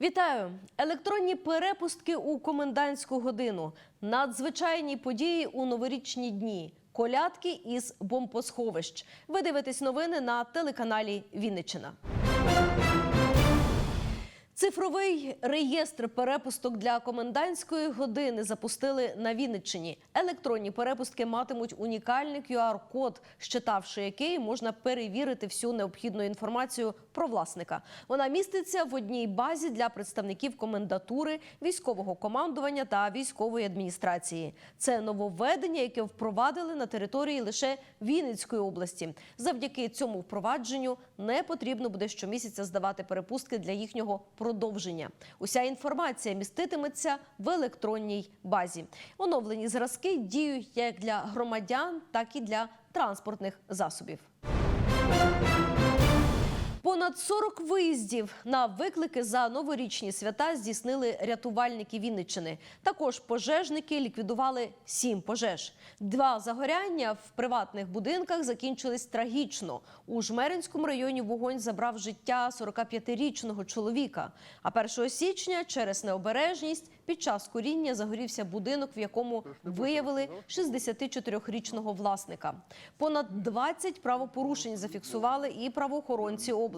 Вітаю! Електронні перепустки у комендантську годину, надзвичайні події у новорічні дні, колядки із бомбосховищ. Ви дивитесь новини на телеканалі Вінниччина. Цифровий реєстр перепусток для комендантської години запустили на Вінниччині. Електронні перепустки матимуть унікальний QR-код, щитавши який можна перевірити всю необхідну інформацію про власника. Вона міститься в одній базі для представників комендатури, військового командування та військової адміністрації. Це нововведення, яке впровадили на території лише Вінницької області. Завдяки цьому впровадженню не потрібно буде щомісяця здавати перепустки для їхнього продовження. Уся інформація міститиметься в електронній базі. Оновлені зразки діють як для громадян, так і для транспортних засобів. Понад 40 виїздів на виклики за новорічні свята здійснили рятувальники Вінниччини. Також пожежники ліквідували сім пожеж. Два загоряння в приватних будинках закінчились трагічно. У Жмеринському районі вогонь забрав життя 45-річного чоловіка. А 1 січня через необережність під час куріння загорівся будинок, в якому виявили 64-річного власника. Понад 20 правопорушень зафіксували і правоохоронці області.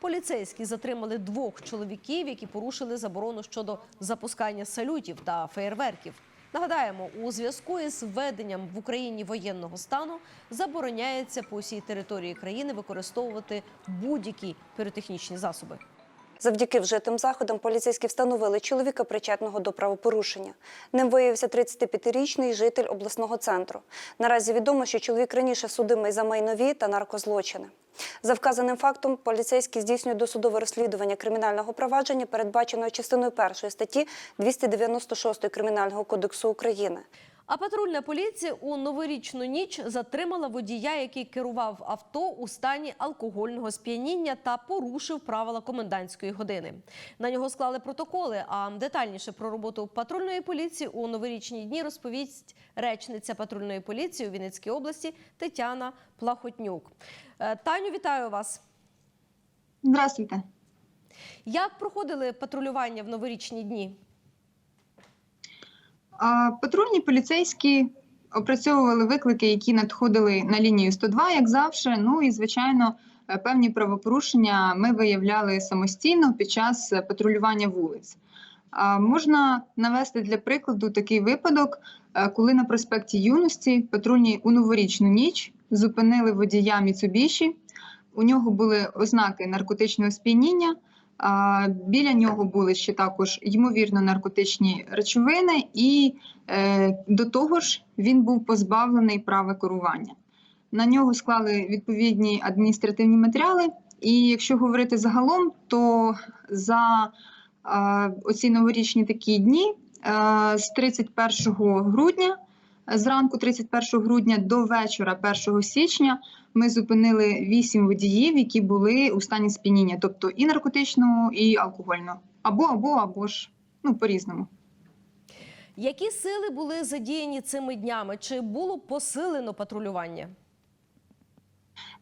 Поліцейські затримали двох чоловіків, які порушили заборону щодо запускання салютів та феєрверків. Нагадаємо, у зв'язку із введенням в Україні воєнного стану забороняється по усій території країни використовувати будь-які піротехнічні засоби. Завдяки вжитим заходам поліцейські встановили чоловіка причетного до правопорушення. Ним виявився 35-річний житель обласного центру. Наразі відомо, що чоловік раніше судимий за майнові та наркозлочини. За вказаним фактом поліцейські здійснюють досудове розслідування кримінального провадження, передбаченого частиною першої статті 296 Кримінального кодексу України. А патрульна поліція у новорічну ніч затримала водія, який керував авто у стані алкогольного сп'яніння та порушив правила комендантської години. На нього склали протоколи. А детальніше про роботу патрульної поліції у новорічні дні розповість речниця патрульної поліції у Вінницькій області Тетяна Плахотнюк. Е, Таню, вітаю вас. Здравствуйте. Як проходили патрулювання в новорічні дні? Патрульні поліцейські опрацьовували виклики, які надходили на лінію 102, як завжди. Ну і звичайно, е, певні правопорушення ми виявляли самостійно під час е, патрулювання вулиць. Можна навести для прикладу такий випадок, е, коли на проспекті юності патрульні у новорічну ніч зупинили водія Міцубіші. У нього були ознаки наркотичного сп'яніння. Біля нього були ще також ймовірно наркотичні речовини, і е, до того ж він був позбавлений права керування. На нього склали відповідні адміністративні матеріали. І якщо говорити загалом, то за е, оці новорічні такі дні е, з 31 грудня, зранку 31 грудня до вечора 1 січня ми зупинили вісім водіїв, які були у стані сп'яніння, тобто і наркотичного, і алкогольного. Або, або, або ж, ну, по-різному. Які сили були задіяні цими днями? Чи було посилено патрулювання?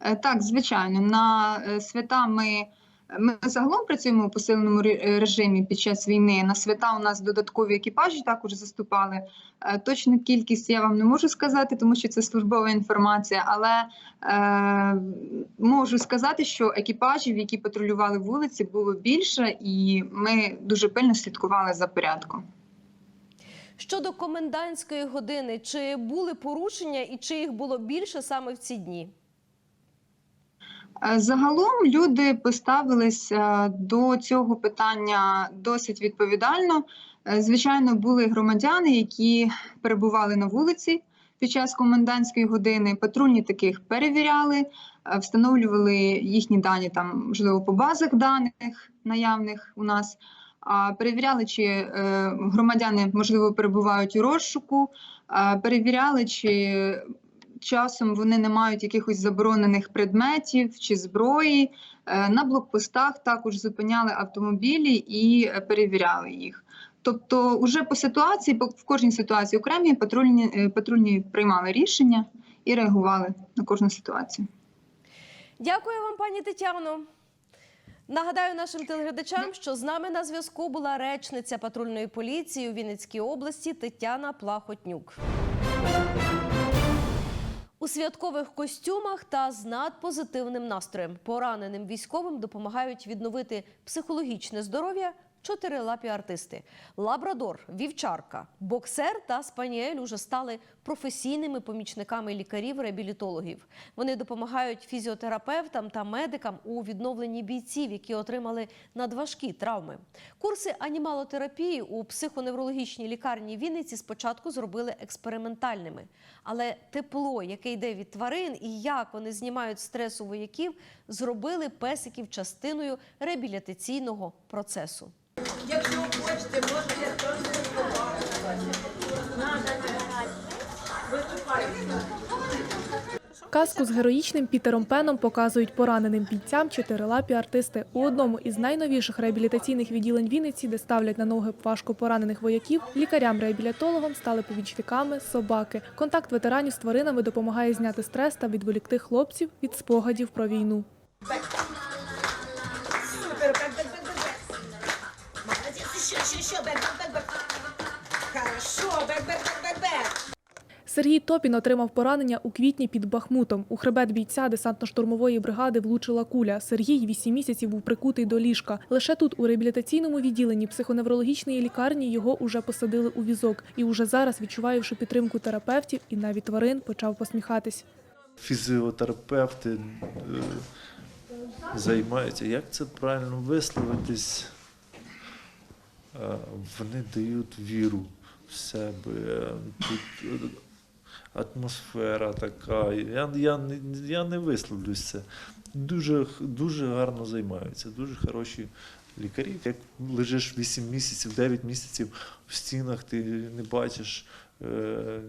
Е, Так, звичайно, на е, свята ми, ми загалом працюємо у посиленому е, режимі під час війни. На свята у нас додаткові екіпажі також заступали. Е, Точну кількість я вам не можу сказати, тому що це службова інформація, але е, можу сказати, що екіпажів, які патрулювали вулиці, було більше, і ми дуже пильно слідкували за порядком. Щодо комендантської години, чи були порушення і чи їх було більше саме в ці дні? Е, Загалом люди поставилися до цього питання досить відповідально. Е, Звичайно, були громадяни, які перебували на вулиці під час комендантської години. Патрульні таких перевіряли, е, встановлювали їхні дані там, можливо, по базах даних наявних у нас. Перевіряли, чи е, громадяни можливо перебувають у розшуку, перевіряли, чи часом вони не мають якихось заборонених предметів чи зброї. Е, На блокпостах також зупиняли автомобілі і е, перевіряли їх. Тобто, уже по ситуації, в кожній ситуації окремі патрульні, е, патрульні приймали рішення і реагували на кожну ситуацію. Дякую вам, пані Тетяно. Нагадаю нашим телеглядачам, що з нами на зв'язку була речниця патрульної поліції у Вінницькій області Тетяна Плахотнюк. Святкових костюмах та з надпозитивним настроєм пораненим військовим допомагають відновити психологічне здоров'я чотирилапі артисти. Лабрадор, вівчарка, боксер та спаніель уже стали професійними помічниками лікарів-реабілітологів. Вони допомагають фізіотерапевтам та медикам у відновленні бійців, які отримали надважкі травми. Курси анімалотерапії у психоневрологічній лікарні Вінниці спочатку зробили експериментальними. Але тепло, яке йде від тварин, і як вони знімають стрес у вояків, зробили песиків частиною реабілітаційного процесу. Якщо Казку з героїчним Пітером Пеном показують пораненим бійцям чотирилапі артисти у одному із найновіших реабілітаційних відділень Вінниці, де ставлять на ноги важко поранених вояків. Лікарям-реабілітологам стали повічниками собаки. Контакт ветеранів з тваринами допомагає зняти стрес та відволікти хлопців від спогадів про війну. Сергій Топін отримав поранення у квітні під Бахмутом. У хребет бійця десантно-штурмової бригади влучила куля. Сергій вісім місяців був прикутий до ліжка. Лише тут, у реабілітаційному відділенні психоневрологічної лікарні, його уже посадили у візок. І уже зараз, відчуваючи підтримку терапевтів і навіть тварин, почав посміхатись. фізіотерапевти е, займаються. Як це правильно висловитись? Е, Вони дають віру в себе. Е, атмосфера така. Я, я, я не висловлюсь це. Дуже, дуже гарно займаються, дуже хороші лікарі. Як лежиш 8 місяців, 9 місяців в стінах, ти не бачиш. е,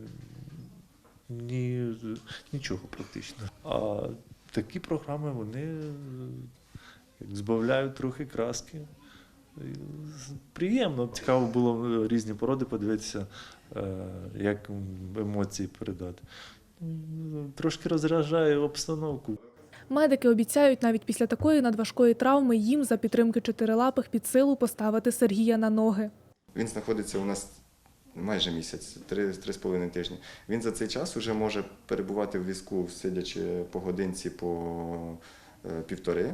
ні, нічого практично. А такі програми вони е, як збавляють трохи краски. Приємно, цікаво було е, різні породи подивитися, е, як емоції передати. Трошки розряджає обстановку. Медики обіцяють, навіть після такої надважкої травми їм за підтримки чотирилапих під силу поставити Сергія на ноги. Він знаходиться у нас майже місяць, три, три з половиною тижні. Він за цей час вже може перебувати в візку, сидячи по годинці по е, півтори,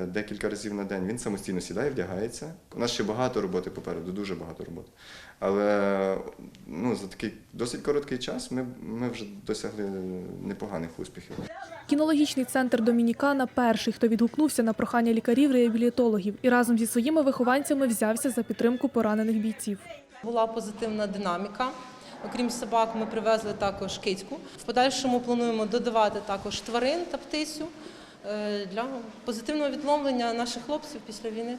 декілька разів на день. Він самостійно сідає, вдягається. У нас ще багато роботи попереду, дуже багато роботи. Але ну, за такий досить короткий час ми, ми вже досягли непоганих успіхів. Кінологічний центр Домінікана перший, хто відгукнувся на прохання лікарів-реабілітологів і разом зі своїми вихованцями взявся за підтримку поранених бійців. Була позитивна динаміка. Окрім собак, ми привезли також кицьку. В подальшому плануємо додавати також тварин та птицю е, для позитивного відновлення наших хлопців після війни.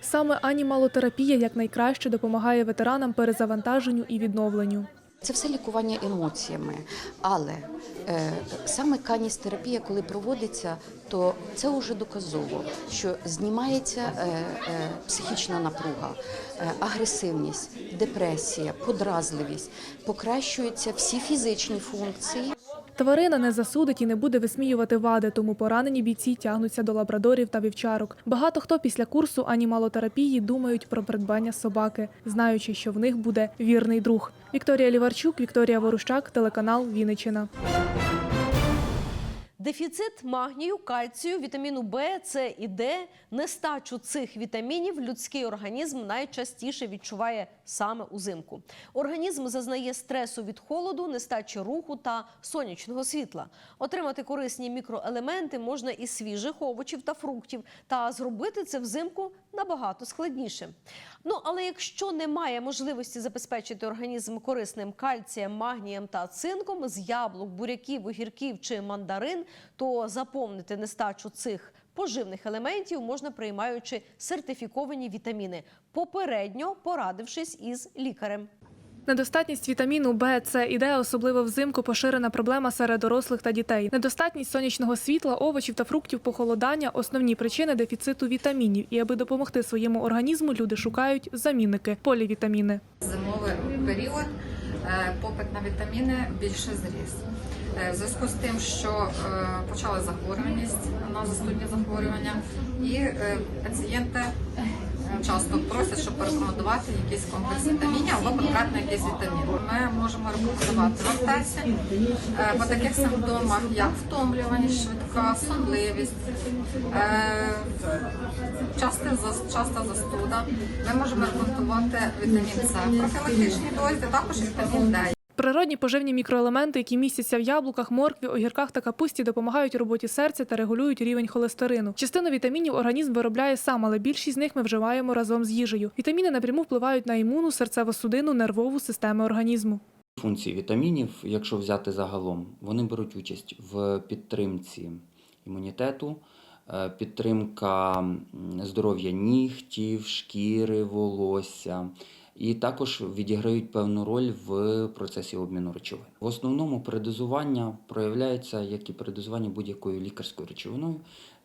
Саме анімалотерапія якнайкраще допомагає ветеранам перезавантаженню і відновленню. Це все лікування емоціями, але е, саме каністерапія, коли проводиться, то це вже доказово, що знімається е, е, психічна напруга, е, агресивність, депресія, подразливість, покращуються всі фізичні функції. Тварина не засудить і не буде висміювати вади, тому поранені бійці тягнуться до лабрадорів та вівчарок. Багато хто після курсу анімалотерапії думають про придбання собаки, знаючи, що в них буде вірний друг. Вікторія Ліварчук, Вікторія Ворущак, телеканал Вінниччина. Дефіцит магнію, кальцію, вітаміну Б, С і Д, нестачу цих вітамінів людський організм найчастіше відчуває саме узимку. Організм зазнає стресу від холоду, нестачі руху та сонячного світла. Отримати корисні мікроелементи можна із свіжих овочів та фруктів, та зробити це взимку набагато складніше. Ну але якщо немає можливості забезпечити організм корисним кальцієм, магнієм та цинком з яблук, буряків, огірків чи мандарин, то заповнити нестачу цих поживних елементів можна приймаючи сертифіковані вітаміни, попередньо порадившись із лікарем. Недостатність вітаміну Б, С і Д, особливо взимку, поширена проблема серед дорослих та дітей. Недостатність сонячного світла, овочів та фруктів, похолодання основні причини дефіциту вітамінів. І аби допомогти своєму організму, люди шукають замінники полівітаміни. зимовий період е, попит на вітаміни більше зріс. Е, В зв'язку з тим, що е, почала захворюваність на застудні захворювання, і е, пацієнти часто просять, щоб порекомендувати якийсь комплекс вітамінів або конкретно якийсь вітамін. Ми можемо рекомендувати е, по таких симптомах, як втомлюваність, швидка сонливість, часта, застуда. Ми можемо рекомендувати вітамін С в профілактичній дозі, також вітамін Д. Природні поживні мікроелементи, які містяться в яблуках, моркві, огірках та капусті, допомагають роботі серця та регулюють рівень холестерину. Частину вітамінів організм виробляє сам, але більшість з них ми вживаємо разом з їжею. Вітаміни напряму впливають на імуну, серцево-судинну, нервову системи організму. Функції вітамінів, якщо взяти загалом, вони беруть участь в підтримці імунітету, е, підтримка здоров'я нігтів, шкіри, волосся. І також відіграють певну роль в процесі обміну речовин. В основному передозування проявляється як і передозування будь-якою лікарською речовиною.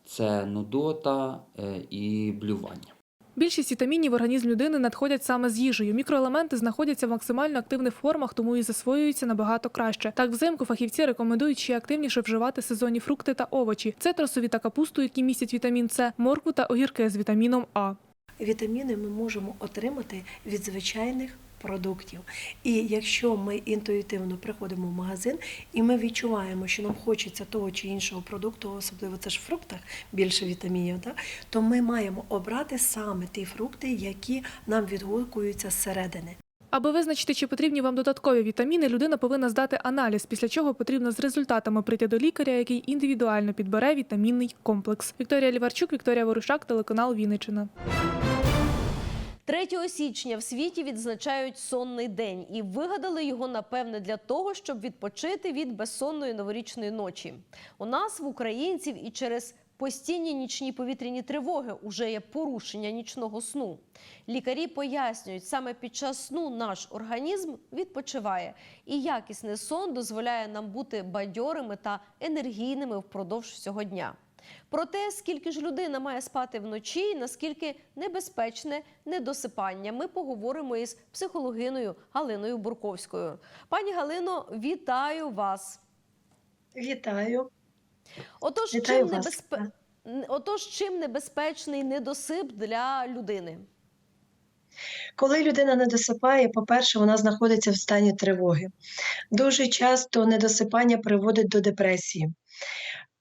Це нудота е, і блювання. Більшість вітамінів в організм людини надходять саме з їжею. Мікроелементи знаходяться в максимально активних формах, тому і засвоюються набагато краще. Так, взимку фахівці рекомендують ще активніше вживати сезонні фрукти та овочі, цитрусові та капусту, які містять вітамін С, моркву та огірки з вітаміном А. Вітаміни ми можемо отримати від звичайних продуктів. І якщо ми інтуїтивно приходимо в магазин і ми відчуваємо, що нам хочеться того чи іншого продукту, особливо це ж в фруктах більше вітамінів, да? то ми маємо обрати саме ті фрукти, які нам відгукуються зсередини. Аби визначити, чи потрібні вам додаткові вітаміни, людина повинна здати аналіз, після чого потрібно з результатами прийти до лікаря, який індивідуально підбере вітамінний комплекс. Вікторія Ліварчук, Вікторія Ворушак, телеканал Вінниччина. 3 січня в світі відзначають сонний день і вигадали його напевне для того, щоб відпочити від безсонної новорічної ночі. У нас в українців і через постійні нічні повітряні тривоги уже є порушення нічного сну. Лікарі пояснюють, саме під час сну наш організм відпочиває, і якісний сон дозволяє нам бути бадьорими та енергійними впродовж всього дня. Про те, скільки ж людина має спати вночі, і наскільки небезпечне недосипання, ми поговоримо із психологиною Галиною Бурковською. Пані Галино, вітаю вас. Вітаю. Отож, чим, вас. небезпе... Отож, чим небезпечний недосип для людини? Коли людина не досипає, по-перше, вона знаходиться в стані тривоги. Дуже часто недосипання приводить до депресії.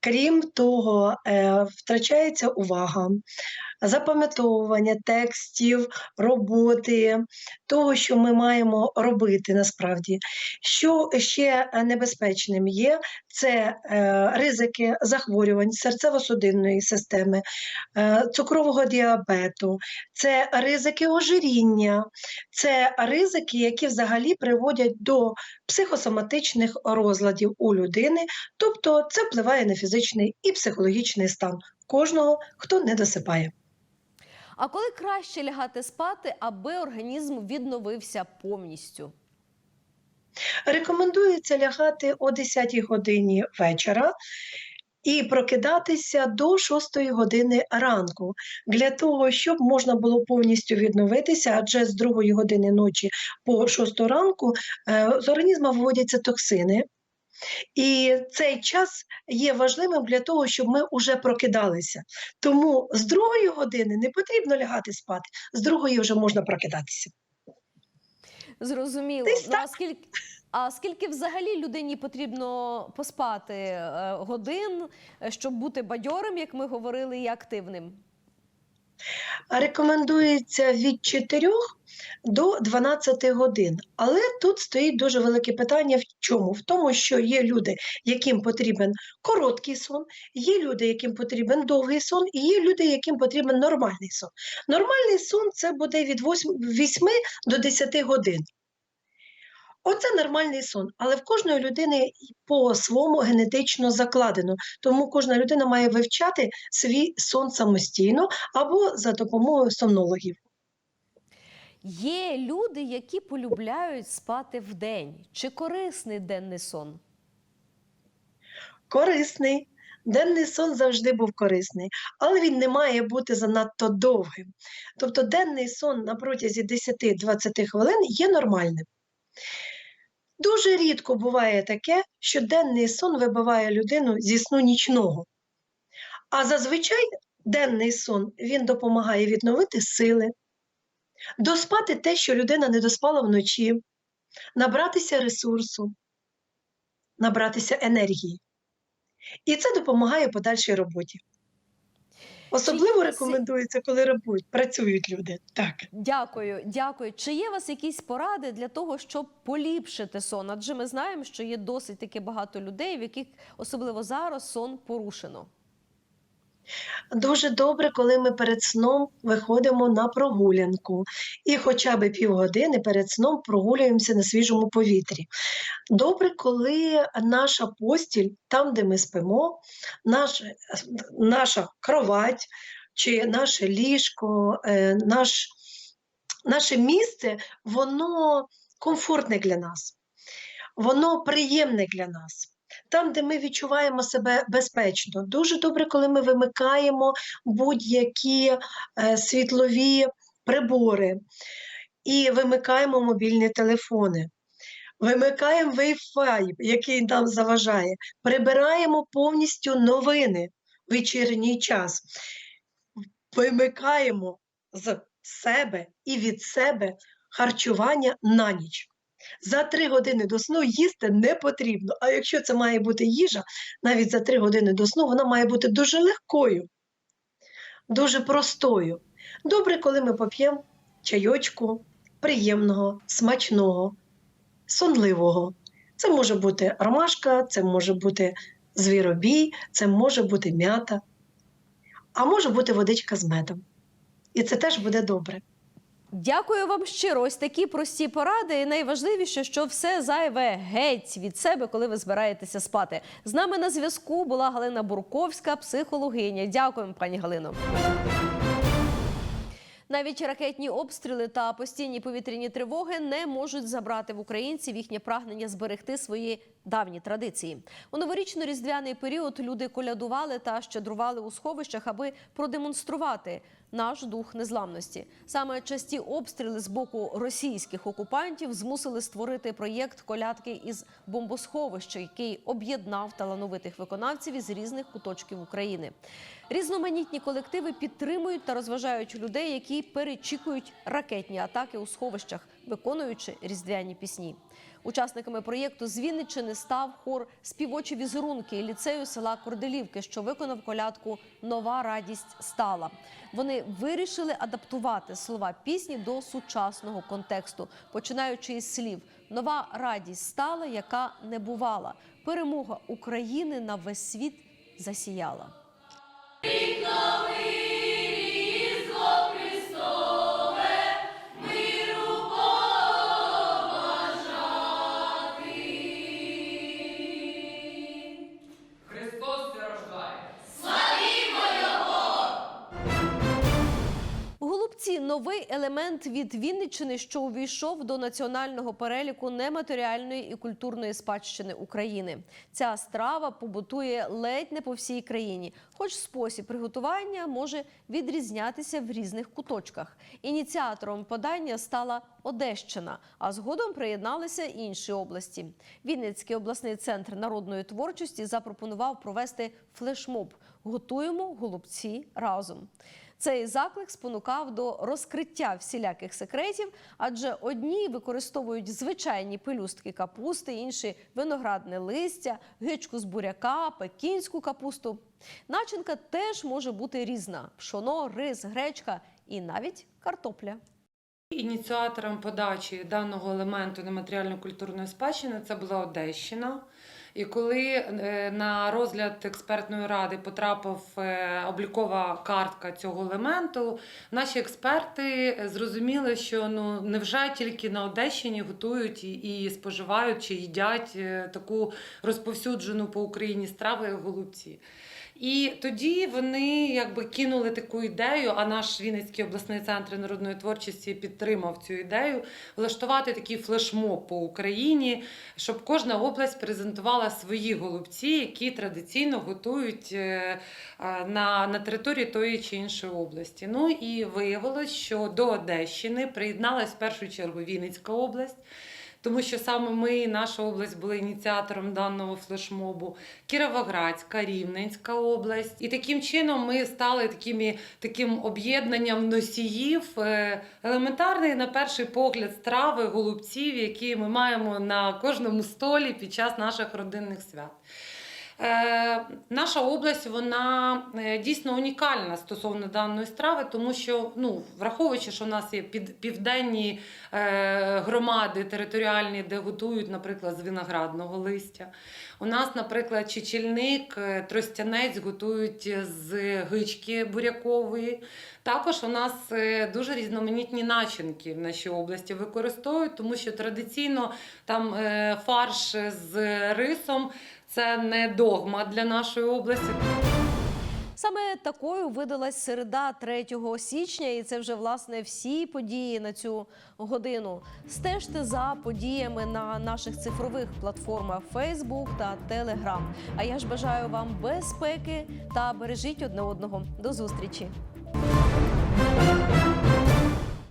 Крім того, е, втрачається увага, запам'ятовування текстів, роботи, того, що ми маємо робити насправді. Що ще небезпечним є, це е, ризики захворювань серцево-судинної системи, е, цукрового діабету, це ризики ожиріння, це ризики, які взагалі приводять до психосоматичних розладів у людини, тобто це впливає на фізичний і психологічний стан кожного, хто не досипає. А коли краще лягати спати, аби організм відновився повністю? Рекомендується лягати о 10 годині вечора і прокидатися до 6 години ранку для того, щоб можна було повністю відновитися, адже з 2 години ночі по 6 ранку е, з організму виводяться токсини. І цей час є важливим для того, щоб ми вже прокидалися. Тому з другої години не потрібно лягати спати, з другої вже можна прокидатися. Зрозуміло. Ну, а скільки, а скільки взагалі людині потрібно поспати е, годин, е, щоб бути бадьорим, як ми говорили, і активним? Рекомендується від 4 до 12 годин. Але тут стоїть дуже велике питання в чому? В тому, що є люди, яким потрібен короткий сон, є люди, яким потрібен довгий сон, і є люди, яким потрібен нормальний сон. Нормальний сон це буде від 8 до 10 годин. Оце нормальний сон, але в кожної людини по своєму генетично закладено. Тому кожна людина має вивчати свій сон самостійно або за допомогою сомнологів. Є люди, які полюбляють спати вдень. Чи корисний денний сон? Корисний. Денний сон завжди був корисний, але він не має бути занадто довгим. Тобто денний сон на протязі 10-20 хвилин є нормальним. Дуже рідко буває таке, що денний сон вибиває людину зі сну нічного. А зазвичай денний сон він допомагає відновити сили, доспати те, що людина не доспала вночі, набратися ресурсу, набратися енергії. І це допомагає подальшій роботі. Особливо рекомендується, коли робуть, працюють люди. Так. Дякую, дякую. Чи є у вас якісь поради для того, щоб поліпшити сон? Адже ми знаємо, що є досить таки багато людей, в яких особливо зараз сон порушено. Дуже добре, коли ми перед сном виходимо на прогулянку і хоча б півгодини перед сном прогулюємося на свіжому повітрі. Добре, коли наша постіль, там, де ми спимо, наш, наша кровать чи наше ліжко, е, наш, наше місце, воно комфортне для нас, воно приємне для нас. Там, де ми відчуваємо себе безпечно. Дуже добре, коли ми вимикаємо будь-які е, світлові прибори і вимикаємо мобільні телефони. Вимикаємо Wi-Fi, який нам заважає, прибираємо повністю новини в вечірній час, вимикаємо з себе і від себе харчування на ніч. За три години до сну їсти не потрібно. А якщо це має бути їжа, навіть за три години до сну вона має бути дуже легкою, дуже простою. Добре, коли ми поп'ємо чайочку приємного, смачного, сонливого. Це може бути ромашка, це може бути звіробій, це може бути м'ята, а може бути водичка з медом. І це теж буде добре. Дякую вам щиро. Ось такі прості поради. І найважливіше, що все зайве геть від себе, коли ви збираєтеся спати. З нами на зв'язку була Галина Бурковська, психологиня. Дякуємо, пані Галино. Навіть ракетні обстріли та постійні повітряні тривоги не можуть забрати в українців їхнє прагнення зберегти свої давні традиції. У новорічно-різдвяний період люди колядували та щедрували у сховищах, аби продемонструвати наш дух незламності. Саме часті обстріли з боку російських окупантів змусили створити проєкт колядки із бомбосховища, який об'єднав талановитих виконавців із різних куточків України. Різноманітні колективи підтримують та розважають людей, які перечікують ракетні атаки у сховищах, виконуючи різдвяні пісні. Учасниками проєкту з Вінниччини став хор співочі візерунки ліцею села Корделівки, що виконав колядку Нова радість стала. Вони вирішили адаптувати слова пісні до сучасного контексту, починаючи із слів Нова радість стала, яка не бувала. Перемога України на весь світ засіяла. Новий елемент від Вінниччини, що увійшов до національного переліку нематеріальної і культурної спадщини України. Ця страва побутує ледь не по всій країні, хоч спосіб приготування може відрізнятися в різних куточках. Ініціатором подання стала Одещина, а згодом приєдналися інші області. Вінницький обласний центр народної творчості запропонував провести флешмоб Готуємо голубці разом. Цей заклик спонукав до розкриття всіляких секретів, адже одні використовують звичайні пелюстки капусти, інші виноградне листя, гичку з буряка, пекінську капусту. Начинка теж може бути різна: пшоно, рис, гречка і навіть картопля. Ініціатором подачі даного елементу нематеріально-культурної спадщини це була Одещина. І коли е, на розгляд експертної ради потрапив е, облікова картка цього елементу, наші експерти зрозуміли, що ну невже тільки на Одещині готують і, споживають чи їдять е, таку розповсюджену по Україні страву, як голубці. І тоді вони якби кинули таку ідею, а наш Вінницький обласний центр народної творчості підтримав цю ідею влаштувати такий флешмоб по Україні, щоб кожна область презентувала свої голубці, які традиційно готують е, на, на території тої чи іншої області. Ну і виявилось, що до Одещини приєдналась в першу чергу Вінницька область. Тому що саме ми, наша область, були ініціатором даного флешмобу, Кіровоградська, Рівненська область. І таким чином ми стали такими, таким об'єднанням носіїв елементарний, елементарної, на перший погляд, страви, голубців, які ми маємо на кожному столі під час наших родинних свят. Е, наша область вона е, дійсно унікальна стосовно даної страви, тому що, ну, враховуючи, що в нас є південні е, громади територіальні, де готують, наприклад, з виноградного листя. У нас, наприклад, чечільник, тростянець готують з гички бурякової. Також у нас дуже різноманітні начинки в нашій області використовують, тому що традиційно там фарш з рисом це не догма для нашої області. Саме такою видалась середа 3 січня, і це вже власне всі події на цю годину. Стежте за подіями на наших цифрових платформах Facebook та Telegram. А я ж бажаю вам безпеки та бережіть одне одного. До зустрічі!